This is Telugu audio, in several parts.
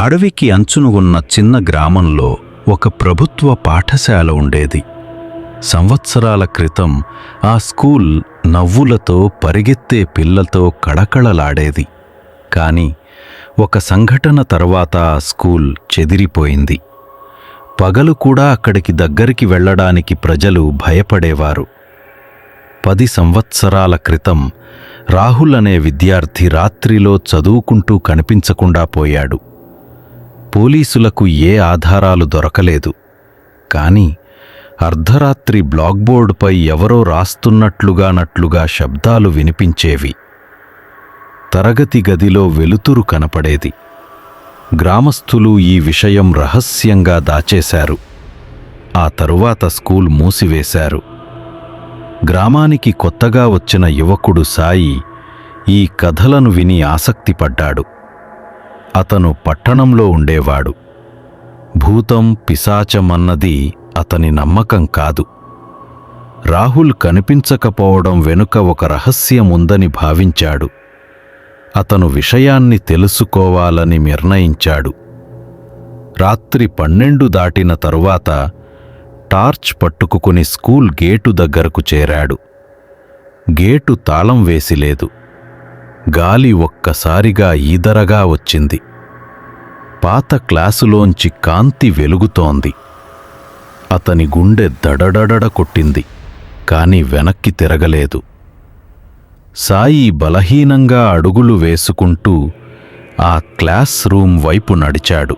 అడవికి అంచున ఉన్న చిన్న గ్రామంలో ఒక ప్రభుత్వ పాఠశాల ఉండేది. సంవత్సరాల క్రితం ఆ స్కూల్ నవ్వులతో పరిగెత్తే పిల్లతో కళకళలాడేది. కాని ఒక సంఘటన తర్వాత ఆ స్కూల్ చెదిరిపోయింది. పగలు కూడా అక్కడికి దగ్గరికి వెళ్ళడానికి ప్రజలు భయపడేవారు. పది సంవత్సరాల క్రితం రాహుల్ అనే విద్యార్థి రాత్రిలో చదువుకుంటూ కనిపించకుండా పోయాడు. పోలీసులకు ఏ ఆధారాలు దొరకలేదు. కాని అర్ధరాత్రి బ్లాక్బోర్డుపై ఎవరో రాస్తున్నట్లుగానట్లుగా శబ్దాలు వినిపించేవి. తరగతి గదిలో వెలుతురు కనపడేది. గ్రామస్థులు ఈ విషయం రహస్యంగా దాచేశారు. ఆ తరువాత స్కూల్ మూసివేశారు. గ్రామానికి కొత్తగా వచ్చిన యువకుడు సాయి ఈ కథలను విని ఆసక్తిపడ్డాడు. అతను పట్టణంలో ఉండేవాడు. భూతం పిశాచమన్నది అతని నమ్మకం కాదు. రాహుల్ కనిపించకపోవడం వెనుక ఒక రహస్యం ఉందని భావించాడు. అతను విషయాన్ని తెలుసుకోవాలని నిర్ణయించాడు. రాత్రి పన్నెండు దాటిన తరువాత టార్చ్ పట్టుకుని స్కూల్ గేటు దగ్గరకు చేరాడు. గేటు తాళం వేసిలేదు. గాలి ఒక్కసారిగా ఈదరగా వచ్చింది. పాత క్లాసులోంచి కాంతి వెలుగుతోంది. అతని గుండె దడడడడ కొట్టింది కాని వెనక్కి తిరగలేదు. సాయి బలహీనంగా అడుగులు వేసుకుంటూ ఆ క్లాస్ రూమ్ వైపు నడిచాడు.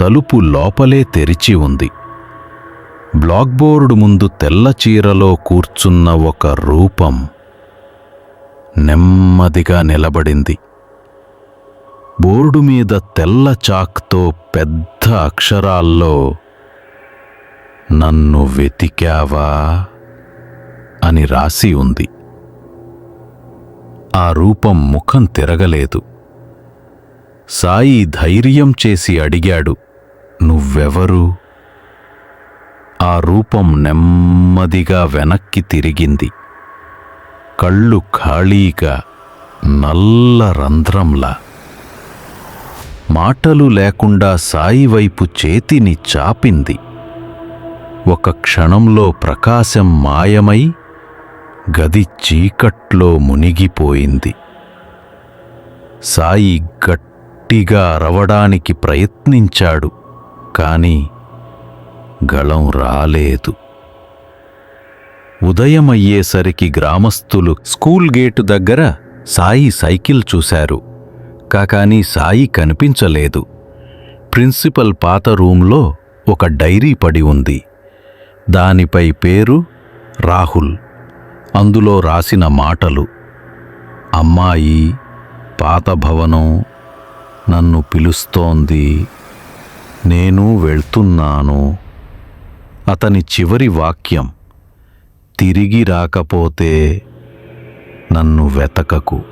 తలుపు లోపలే తెరిచి ఉంది. బ్లాక్బోర్డు ముందు తెల్ల చీరలో కూర్చున్న ఒక రూపం. నెమ్మదిగా నిలబడింది. బోర్డు మీద తెల్ల చాక్తో పెద్ద అక్షరాల్లో నన్ను వెతికావా? అని రాసి ఉంది. ఆ రూపం ముఖం తిరగలేదు. సాయి ధైర్యం చేసి అడిగాడు నువ్వెవరు? ఆ రూపం నెమ్మదిగా వెనక్కి తిరిగింది. కళ్ళు ఖాళీగా నల్ల రంధ్రంలా. మాటలు లేకుండా సాయి వైపు చేతిని చాపింది. ఒక క్షణంలో ప్రకాశం మాయమై గది చీకట్లో మునిగిపోయింది. సాయి గట్టిగా అరవడానికి ప్రయత్నించాడు కాని గళం రాలేదు. ఉదయమయ్యేసరికి గ్రామస్తులు స్కూల్ గేటు దగ్గర సాయి సైకిల్ చూశారు. కాకాని సాయి కనిపించలేదు. ప్రిన్సిపల్ పాత రూంలో ఒక డైరీ పడి ఉంది. దానిపై పేరు రాహుల్. అందులో రాసిన మాటలు అమ్మాయి పాత భవనం నన్ను పిలుస్తోంది. నేను వెళ్తున్నాను. అతని చివరి వాక్యం. తిరిగి రాకపోతే నన్ను వెతకకు.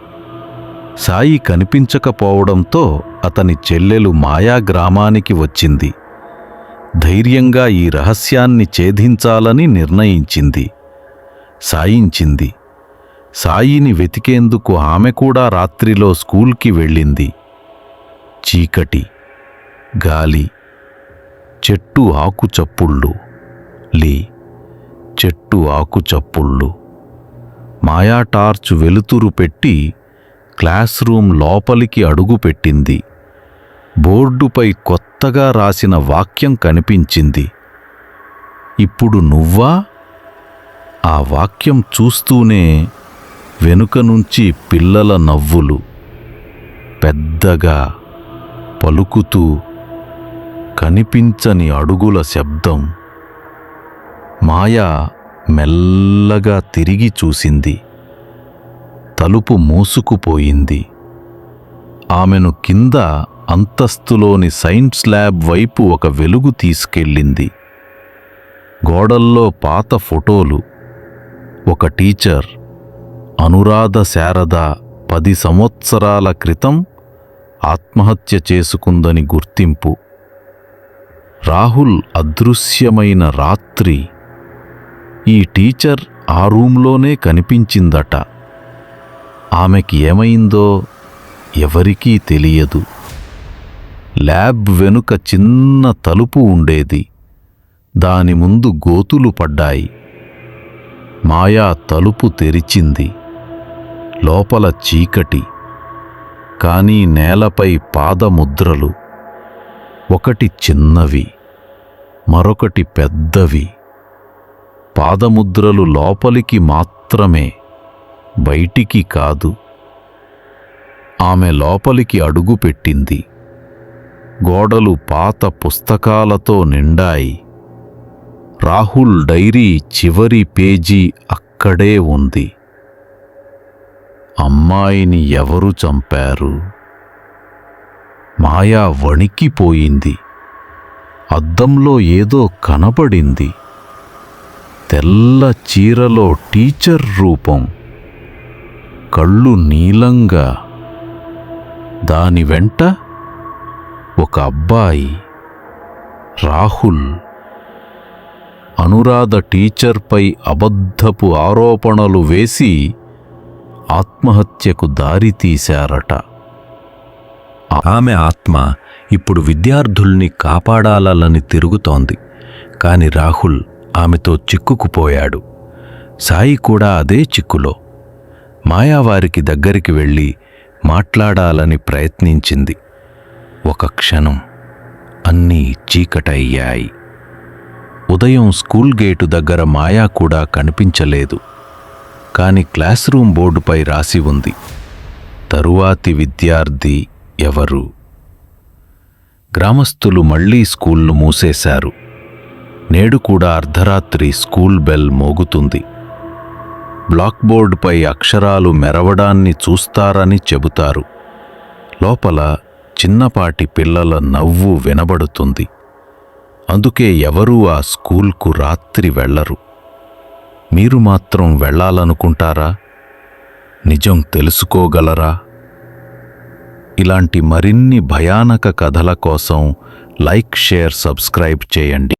సాయి కనిపించకపోవడంతో అతని చెల్లెలు మాయా గ్రామానికి వచ్చింది. ధైర్యంగా ఈ రహస్యాన్ని ఛేదించాలని నిర్ణయించింది. సాయించింది. సాయిని వెతికేందుకు ఆమె కూడా రాత్రిలో స్కూల్కి వెళ్ళింది. చీకటి గాలి చెట్టు ఆకు చప్పుళ్ళు లీ చెట్టు ఆకు చప్పుళ్ళు మాయా టార్చ్ వెలుతురు పెట్టి క్లాస్ రూమ్ లోపలికి అడుగుపెట్టింది బోర్డుపై కొత్తగా రాసిన వాక్యం కనిపించింది. ఇప్పుడు నువ్వా? ఆ వాక్యం చూస్తూనే వెనుక నుంచి పిల్లల నవ్వులు పెద్దగా పలుకుతూ కనిపించని అడుగుల శబ్దం మాయా మెల్లగా తిరిగి చూసింది. తలుపు మూసుకుపోయింది. ఆమెను కింద అంతస్తులోని సైన్స్ ల్యాబ్ వైపు ఒక వెలుగు తీసుకెళ్ళింది. గోడల్లో పాత ఫోటోలు. ఒక టీచర్ అనురాధ శారద పది సంవత్సరాల క్రితం ఆత్మహత్య చేసుకుందని గుర్తింపు. రాహుల్ అదృశ్యమైన రాత్రి ఈ టీచర్ ఆ రూంలోనే కనిపించిందట. ఆమెకి ఏమైందో ఎవరికీ తెలియదు. ల్యాబ్ వెనుక చిన్న తలుపు ఉండేది. దాని ముందు గోతులు పడ్డాయి. మాయా తలుపు తెరిచింది. లోపల చీకటి. కానీ నేలపై పాదముద్రలు. ఒకటి చిన్నవి. మరొకటి పెద్దవి. పాదముద్రలు లోపలికి మాత్రమే బయటికి కాదు. ఆమె లోపలికి అడుగుపెట్టింది గోడలు పాత పుస్తకాలతో నిండాయి. రాహుల్ డైరీ చివరి పేజీ అక్కడే ఉంది. అమ్మాయిని ఎవరు చంపారు? మాయా వణికిపోయింది. అద్దంలో ఏదో కనబడింది తెల్ల చీరలో టీచర్ రూపం. కళ్ళు నీలంగా. దాని వెంట ఒక అబ్బాయి రాహుల్. అనురాధ టీచర్పై అబద్ధపు ఆరోపణలు వేసి ఆత్మహత్యకు దారితీశారట ఆమె ఆత్మ ఇప్పుడు విద్యార్థుల్ని కాపాడాలని తిరుగుతోంది. కాని రాహుల్ ఆమెతో చిక్కుకుపోయాడు. సాయి కూడా అదే చిక్కులో. మాయావారికి దగ్గరికి వెళ్ళి మాట్లాడాలని ప్రయత్నించింది. ఒక క్షణం అన్నీ చీకటయ్యాయి. ఉదయం స్కూల్ గేటు దగ్గర మాయా కూడా కనిపించలేదు. కాని క్లాస్ రూమ్ బోర్డుపై రాసి ఉంది. తరువాతి విద్యార్థి ఎవరు? గ్రామస్తులు మళ్ళీ స్కూల్ను మూసేశారు. నేడు కూడా అర్ధరాత్రి స్కూల్ బెల్ మోగుతుంది. బ్లాక్ బోర్డుపై అక్షరాలు మెరవడాన్ని చూస్తారని చెబుతారు. లోపల చిన్నపాటి పిల్లల నవ్వు వినబడుతుంది. అందుకే ఎవరూ ఆ స్కూల్కు రాత్రి వెళ్ళరు మీరు మాత్రం వెళ్ళాలనుకుంటారా? నిజం తెలుసుకోగలరా? ఇలాంటి మరిన్ని భయానక కథల కోసం లైక్ షేర్ సబ్స్క్రైబ్ చేయండి.